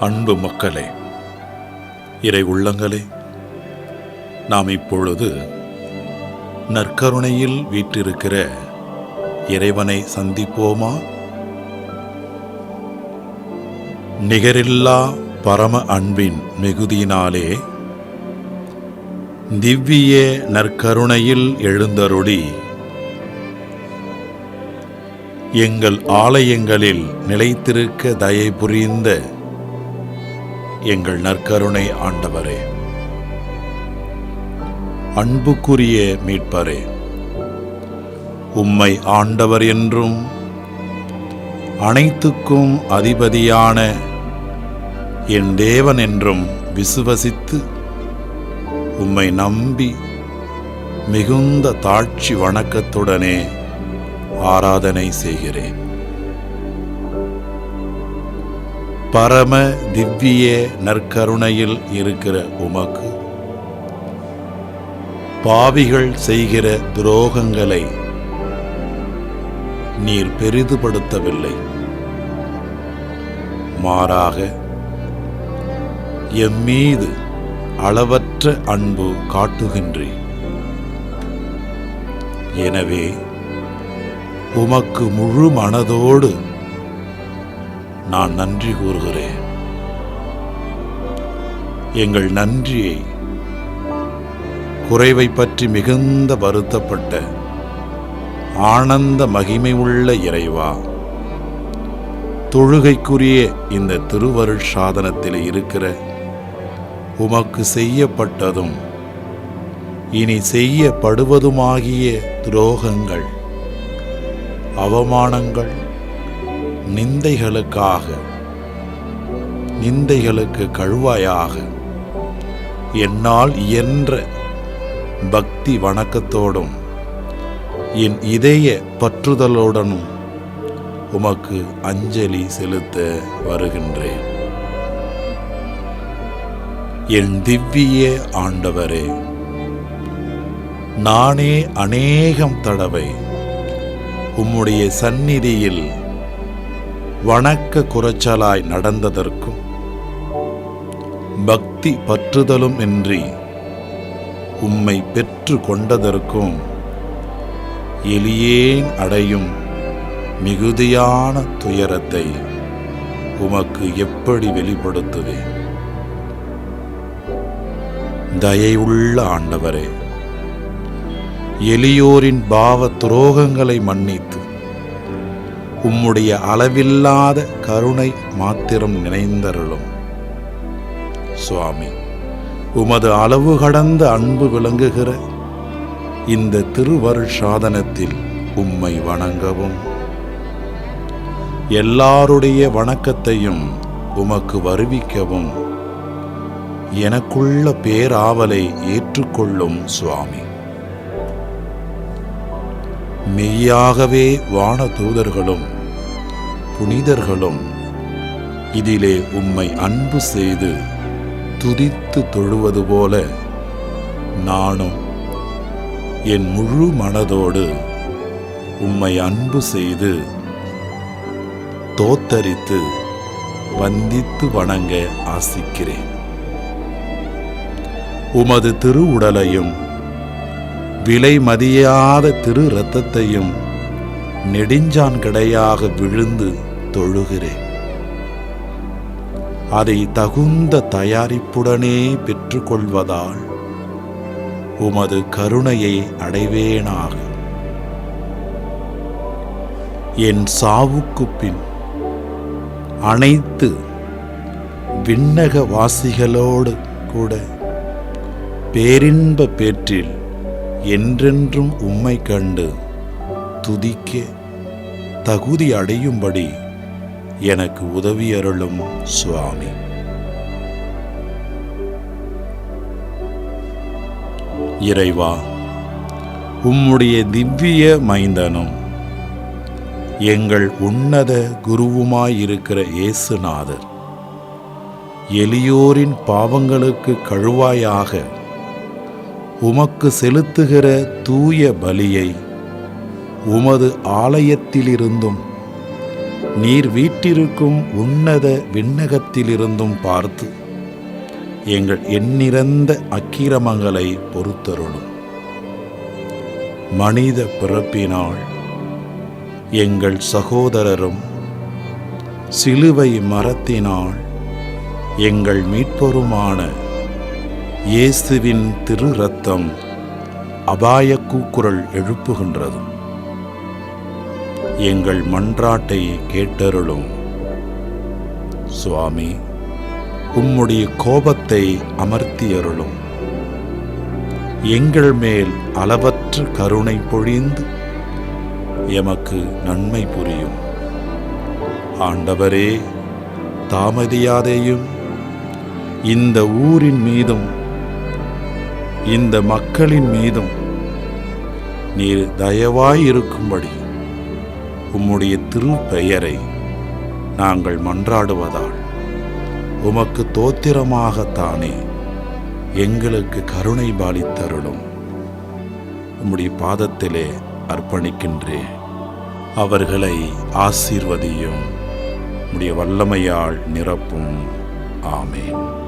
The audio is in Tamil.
அன்பு மக்களே இறை உள்ளங்களே நாம் இப்பொழுது நற்கருணையில் வீற்றிருக்கிற இறைவனை சந்திப்போமா? நிகரில்லா பரம அன்பின் மிகுதியினாலே திவ்ய நற்கருணையில் எழுந்தருளி எங்கள் ஆலயங்களில் நிலைத்திருக்க தயை புரிந்த எங்கள் நற்கருணை ஆண்டவரே. அன்புக்குரிய மீட்பரே உம்மை ஆண்டவர் என்றும் அனைத்துக்கும் அதிபதியான என் தேவன் என்றும் விசுவசித்து உம்மை நம்பி மிகுந்த தாட்சி வணக்கத்துடனே ஆராதனை செய்கிறேன். பரம திவ்ய நற்கருணையில் இருக்கிற உமக்கு பாவிகள் செய்கிற துரோகங்களை நீர் பெரிதுபடுத்தவில்லை. மாறாக எம்மீது அளவற்ற அன்பு காட்டுகின்றேன். எனவே உமக்கு முழு மனதோடு நான் நன்றி கூறுகிறேன். எங்கள் நன்றியை குறைவை பற்றி மிகுந்த வருத்தப்பட்ட ஆனந்த மகிமை உள்ள இறைவா தொழுகைக்குரிய இந்த திருவருள் சாதனத்தில் இருக்கிற உமக்கு செய்யப்பட்டதும் இனி செய்யப்படுவதுமாகிய துரோகங்கள் அவமானங்கள் நிந்தைகளுக்காக நிந்தைகளுக்கு கழுவாயாக என்னால் இயன்ற பக்தி வணக்கத்தோடும் என் இதய பற்றுதலுடனும் உமக்கு அஞ்சலி செலுத்த வருகின்றேன். என் திவ்ய ஆண்டவரே நானே அநேகம் தடவை உம்முடைய சந்நிதியில் வணக்க குறைச்சலாய் நடந்ததற்கும் பக்தி பற்றுதலும் இன்றி உம்மை பெற்று கொண்டதற்கும் எளியேன் அடையும் மிகுதியான துயரத்தை உமக்கு எப்படி வெளிப்படுத்துவேன்? தயையுள்ள ஆண்டவரே எளியோரின் பாவ துரோகங்களை மன்னித்து உம்முடைய அளவில்லாத கருணை மாத்திரம் நினைந்தருளும். சுவாமி உமது அளவு கடந்த அன்பு விளங்குகிற இந்த திருவருஷாதனத்தில் உம்மை வணங்கவும். எல்லாருடைய வணக்கத்தையும் உமக்கு வருவிக்கவும். எனக்குள்ள பேராவலை ஏற்றுக்கொள்ளும் சுவாமி. மெய்யாகவே வான தூதர்களும் புனிதர்களும் இதிலே உம்மை அன்பு செய்து துதித்து தொழுவது போல நானும் என் முழு மனதோடு உம்மை அன்பு செய்து தோத்தரித்து வந்தித்து வணங்க ஆசிக்கிறேன். உமது திருவுடலையும் விலை மதியாத திரு இரத்தத்தையும் நெடுஞ்சான் கடையாக விழுந்து தொழுகிறேன். அதை தகுந்த தயாரிப்புடனே பெற்றுக்கொள்வதால் உமது கருணையை அடைவேனாக. என் சாவுக்கு பின் அனைத்து விண்ணக வாசிகளோடு கூட பேரின்ப பேற்றில் என்றென்றும் உம்மை கண்டு துதிக்க தகுதி அடையும்படி எனக்கு உதவியருளும் சுவாமி. இறைவா உம்முடைய திவ்ய மைந்தனும் எங்கள் உன்னத குருவுமாயிருக்கிற இயேசுநாதர் எளியோரின் பாவங்களுக்கு கழுவாயாக உமக்கு செலுத்துகிற தூய பலியை உமது ஆலயத்திலிருந்தும் நீர் வீட்டிருக்கும் உன்னத விண்ணகத்திலிருந்தும் பார்த்து எங்கள் எண்ணிறந்த அக்கிரமங்களை பொறுத்தருளும். மனித பிறப்பினால் எங்கள் சகோதரரும் சிலுவை மரத்தினால் எங்கள் மீட்பருமான இயேசுவின் திரு ரத்தம் அபாய கூக்குரல் எழுப்புகின்றது. எங்கள் மன்றாட்டை கேட்டருளும். சுவாமி உம்முடைய கோபத்தை அமர்த்தியருளும். எங்கள் மேல் அளவற்று கருணை பொழிந்து எமக்கு நன்மை புரியும். ஆண்டவரே தாமதியாதேயும் இந்த ஊரின் மீதும் இந்த மக்களின் மீதும் நீர் தயவாயிருக்கும்படி உம்முடைய திருப்பெயரை நாங்கள் மன்றாடுவதால் உமக்கு தோத்திரமாகத்தானே எங்களுக்கு கருணை பாலித்தருளும். உம்முடைய பாதத்திலே அர்ப்பணிக்கின்றேன். அவர்களை ஆசீர்வதியும். உடைய வல்லமையால் நிரப்பும். ஆமேன்.